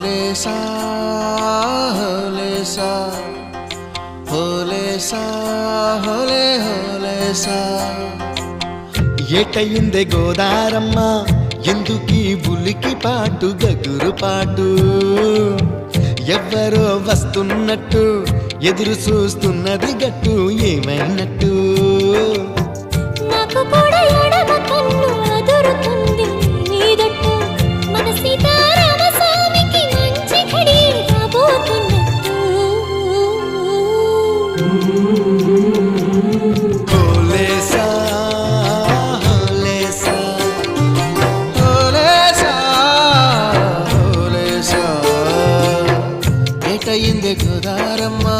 హోలేసా హోలేసా హోలేసా హోలే హోలేసా ఏటయిందే గోదారమ్మ ఎందుకీ బులికి పాటు గగురు పాటు? ఎవ్వరో వస్తున్నట్టు ఎదురు చూస్తున్నది గట్టు ఏమైనట్టు? கையிந்தே குதாரம்மா.